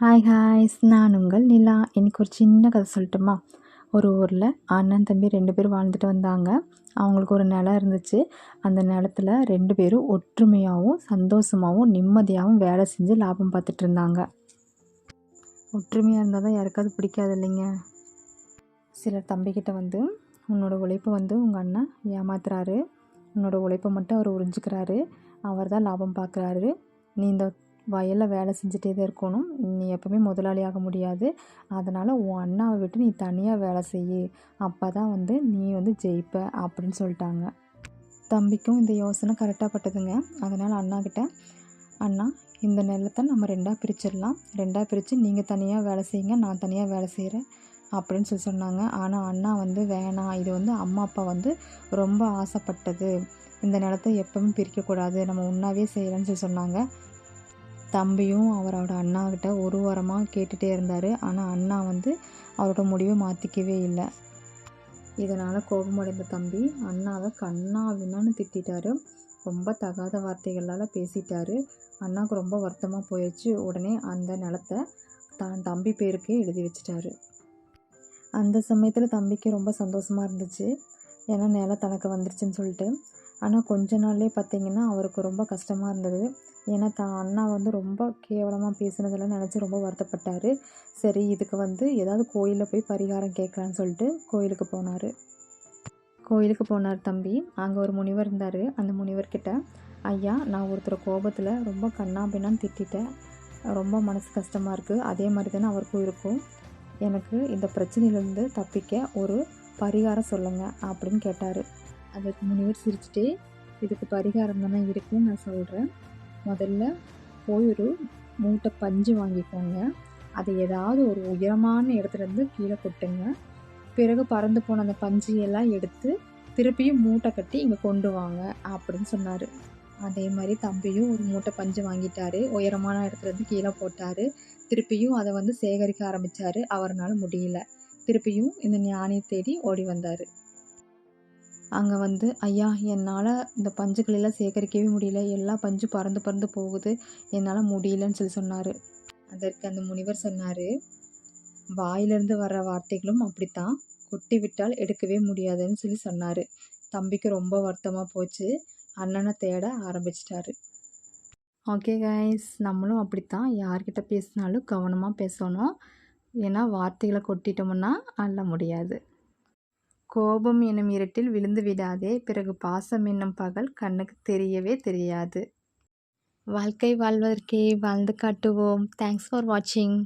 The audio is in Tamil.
ஹாய் ஹாய்ஸ் நான் உங்கள் நிலா. எனக்கு ஒரு சின்ன கதை சொல்லட்டுமா? ஒரு ஊரில் அண்ணன் தம்பி ரெண்டு பேரும் வாழ்ந்துட்டு வந்தாங்க. அவங்களுக்கு ஒரு நிலம் இருந்துச்சு. அந்த நிலத்துல ரெண்டு பேரும் ஒற்றுமையாகவும் சந்தோஷமாகவும் நிம்மதியாகவும் வேலை செஞ்சு லாபம் பார்த்துட்டு இருந்தாங்க. ஒற்றுமையாக இருந்தால் தான் யாருக்காவது பிடிக்காது இல்லைங்க. சிலர் தம்பிக்கிட்ட வந்து உன்னோட உழைப்பை வந்து உங்கள் அண்ணன் ஏமாத்துறாரு. உன்னோட உழைப்பை மட்டும் அவர் உறிஞ்சிக்கிறாரு. அவர் தான் லாபம் பார்க்குறாரு. நீ இந்த வயலில் வேலை செஞ்சுட்டே தான் இருக்கணும். நீ எப்போவுமே முதலாளி ஆக முடியாது. அதனால் உன் அண்ணாவை விட்டு நீ தனியாக வேலை செய் அப்போ தான் வந்து நீ வந்து ஜெயிப்ப அப்படின்னு சொல்லிட்டாங்க. தம்பிக்கும் இந்த யோசனை கரெக்டாக பட்டதுங்க. அதனால் அண்ணாக்கிட்ட அண்ணா இந்த நிலத்தை நம்ம ரெண்டாக பிரிச்சிடலாம். ரெண்டாக பிரித்து நீங்கள் தனியாக வேலை செய்யுங்க நான் தனியாக வேலை செய்கிறேன் அப்படின்னு சொல்லி சொன்னாங்க. ஆனால் அண்ணா வந்து வேணாம். இது வந்து அம்மா அப்பா வந்து ரொம்ப ஆசைப்பட்டது. இந்த நிலத்தை எப்பவும் பிரிக்கக்கூடாது. நம்ம ஒன்றாவே செய்யலாம்னு சொல்லி சொன்னாங்க. தம்பியும் அவரோட அண்ணாக்கிட்ட ஒரு வாரமாக கேட்டுகிட்டே இருந்தார். ஆனால் அண்ணா வந்து அவரோட முடிவை மாற்றிக்கவே இல்லை. இதனால் கோபமடைந்த தம்பி அண்ணாவை கண்ணா விண்ணான்னு திட்டாரு ரொம்ப தகாத வார்த்தைகளால் பேசிட்டாரு. அண்ணாவுக்கு ரொம்ப வருத்தமாக போயிடுச்சு உடனே அந்த நிலத்தை தான் தம்பி பேருக்கே எழுதி வச்சிட்டாரு. அந்த சமயத்தில் தம்பிக்கு ரொம்ப சந்தோஷமாக இருந்துச்சு. ஏன்னா நிலம் தனக்கு வந்துருச்சுன்னு சொல்லிட்டு. ஆனால் கொஞ்ச நாள்லேயே பார்த்திங்கன்னா அவருக்கு ரொம்ப கஷ்டமாக இருந்தது. ஏன்னா தான் அண்ணா வந்து ரொம்ப கேவலமாக பேசுனதெல்லாம் நினச்சி ரொம்ப வருத்தப்பட்டார். சரி இதுக்கு வந்து ஏதாவது கோயிலில் போய் பரிகாரம் கேட்கலான்னு சொல்லிட்டு கோயிலுக்கு போனார். கோயிலுக்கு போனார் தம்பி. அங்கே ஒரு முனிவர் இருந்தார். அந்த முனிவர்கிட்ட ஐயா நான் ஒருத்தர் கோபத்தில் ரொம்ப கண்ணாபின்னான்னு திட்டிட்டேன். ரொம்ப மனசு கஷ்டமாக இருக்குது அதே மாதிரி தானே அவருக்கும் இருக்கும். எனக்கு இந்த பிரச்சனையிலேருந்து தப்பிக்க ஒரு பரிகாரம் சொல்லுங்கள் அப்படின்னு கேட்டார். அதுக்கு முனிவர் சிரிச்சுட்டே இதுக்கு பரிகாரம் தானே இருக்குன்னு நான் சொல்கிறேன் முதல்ல போய் ஒரு மூட்டை பஞ்சு வாங்கிக்கோங்க. அதை ஏதாவது ஒரு உயரமான இடத்துலேருந்து கீழே கொட்டுங்க. பிறகு பறந்து போன அந்த பஞ்சையெல்லாம் எடுத்து திருப்பியும் மூட்டை கட்டி இங்கே கொண்டு வாங்க அப்படின்னு சொன்னார். அதே மாதிரி தம்பியும் ஒரு மூட்டை பஞ்சு வாங்கிட்டாரு. உயரமான இடத்துலேருந்து கீழே போட்டார். திருப்பியும் அதை வந்து சேகரிக்க ஆரம்பித்தார் அவரால் முடியல. திருப்பியும் இந்த ஞானியை தேடி ஓடி வந்தார். அங்கே வந்து ஐயா என்னால் இந்த பஞ்சுகளெல்லாம் சேகரிக்கவே முடியல. எல்லா பஞ்சு பறந்து பறந்து போகுது. என்னால் முடியலன்னு சொல்லி சொன்னார். அதற்கு அந்த முனிவர் சொன்னார் வாயிலிருந்து வர்ற வார்த்தைகளும் அப்படித்தான். கொட்டி விட்டால் எடுக்கவே முடியாதுன்னு சொல்லி சொன்னார். தம்பிக்கு ரொம்ப வருத்தமாக போச்சு. அண்ணனை தேட ஆரம்பிச்சிட்டாரு. ஓகே கைஸ் நம்மளும் அப்படித்தான். யார்கிட்ட பேசினாலும் கவனமாக பேசணும். ஏன்னா வார்த்தைகளை கொட்டிட்டோம்னா அள்ள முடியாது. கோபம் எனும் இருட்டில் விழுந்து விடாதே பிறகு பாசம் என்னும் பகல் கண்ணுக்கு தெரியவே தெரியாது. வாழ்க்கை வாழ்வதற்கே வாழ்ந்து காட்டுவோம். தேங்க்ஸ் ஃபார் வாட்சிங்